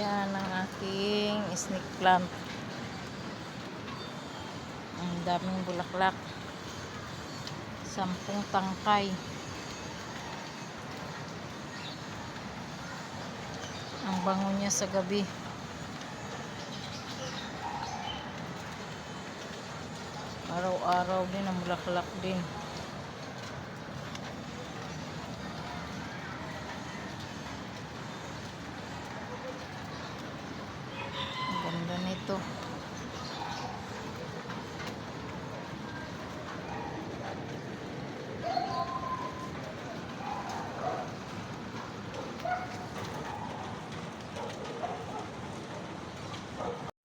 Yan ang aking snake plant. Ang daming bulaklak. Sampung tangkay. Ang bango niya sa gabi. Araw-araw din ang bulaklak din. Ang nito.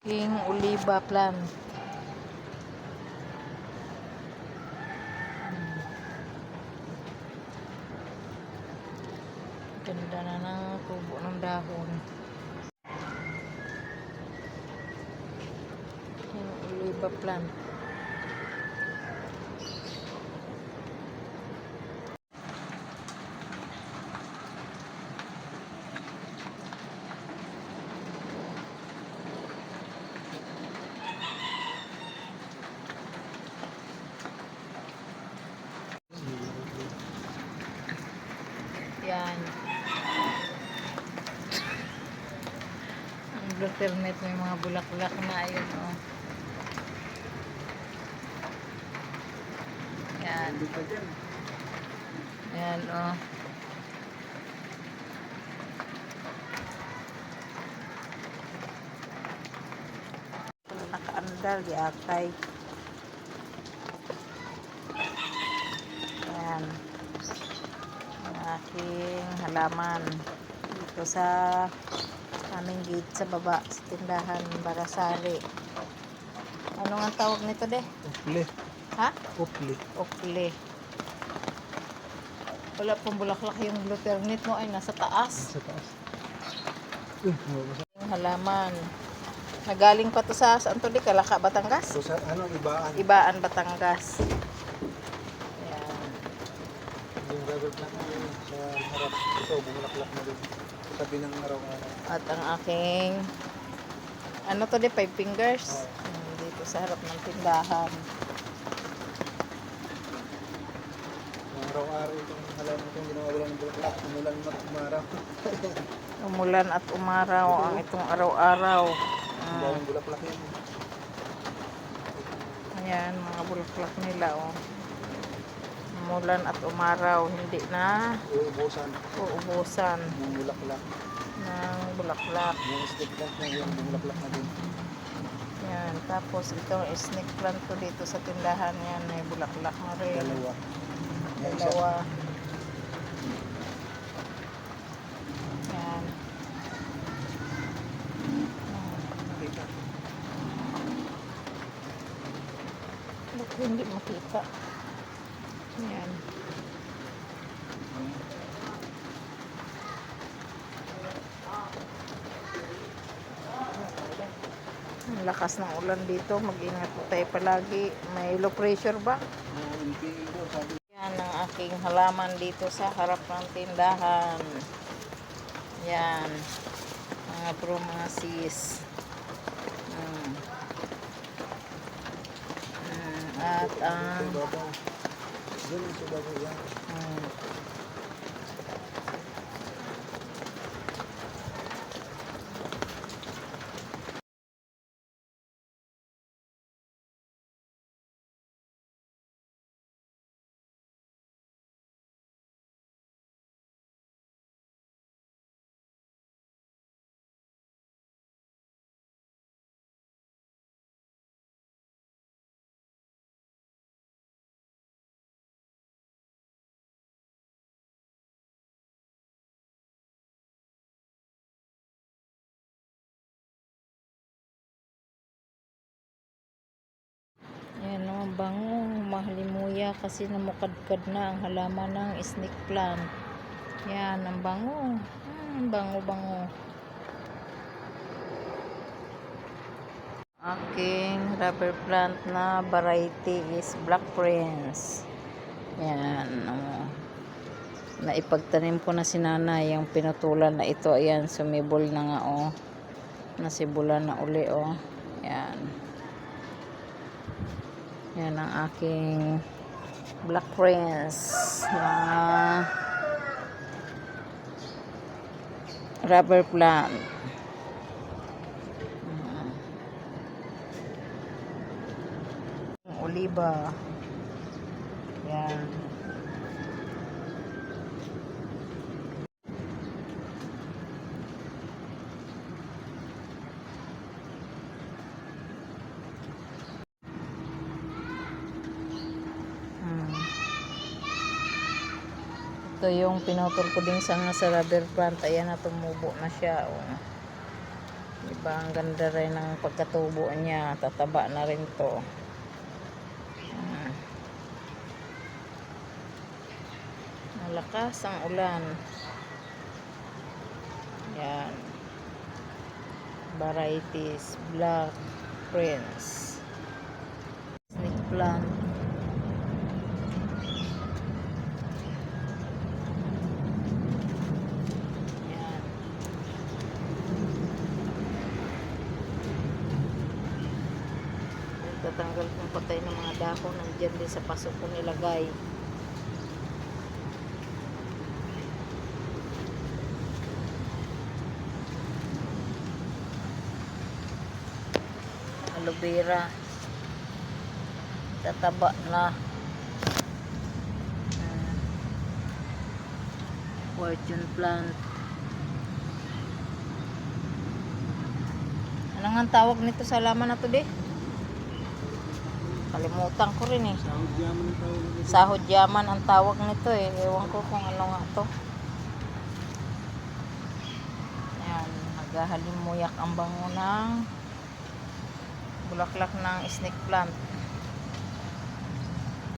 King Oliva plant. Ganda na ng tubo ng dahon. King Oliva plant. Yan. Ang buttermilk may mga bulaklak na ayun oh. Yan. Yan oh. Nakaandal yakay. Yan. Ang aking halaman dito sa aming gate sa baba sa tindahan Barasari. Ano nga tawag nito de? Upli. Ha? Upli. Okle. Wala pong bulaklak yung gluternit mo ay nasa taas. Sa taas. Yung halaman. Nagaling pa to sa saan to di? Kalaka, Batangas? So, sa ano, ibaan. Ibaan, Batangas. Yan. Yung rubber plant na yun sa harap. Ito, bumulaklak na din. Sabi ng araw-araw. At ang aking ano to di? Five fingers. Oo. Hmm, dito sa harap ng tindahan. Yung araw-araw itong halaman itong ginawa ng bulaklak. Umulan at umaraw. Umulan at umaraw ang itong araw-araw. Ang Ah, daming bulaklak yan. ayan, mga bulaklak nila oh. Umulan at umaraw, hindi na Uubusan. uubusan Yung bulaklak. ng bulaklak. Yung stick plant na yun, bumulaklak na din. Yan, tapos itong snake plant ko dito sa tindahan yan, may bulaklak na rin. Dalawa. Yung isa. Dalawa. Ba't hindi makita? Yan. Ang lakas ng ulan dito. Mag-ingat po tayo palagi. May low pressure ba? Yan ang aking halaman dito sa harap ng tindahan. Yan. Mga bro, mga sis. Mm. Mm, At ang... Sa bango. Mahalimuya kasi namukadkad na ang halaman ng snake plant. Yan, ang bango. Hmm, bango, bango. Aking rubber plant na variety is Black Prince. Yan, oh. Naipagtanim ko na si nanay yung pinutulan na ito. Ayan, sumibol na nga, oh. Nasibulan na uli oh. Yan. Yan ang aking Black Prince na rubber plant. Oliba. Yan. Ito yung pinutol ko din sa sa rubber plant. Ayan na tumubo na siya. Oh. Diba ang ganda rin ng pagkatubo niya. Tataba na rin to. Hmm. Malakas ang ulan. Yan. Varieties. Black Prince. Snake plant. Yan. Tatanggal kong patay ng mga dahon nandiyan din sa paso ko nilagay. Aloe vera. Tataba na. Hmm. Fortune plant. Ano nga tawag nito sa laman na to di? Kalimutan ko rin eh. Sahod yaman ang tawag nito. Eh. Ewan ko kung ano nga to. Ayan, naghahalimuyak ang bango ng bulaklak ng snake plant.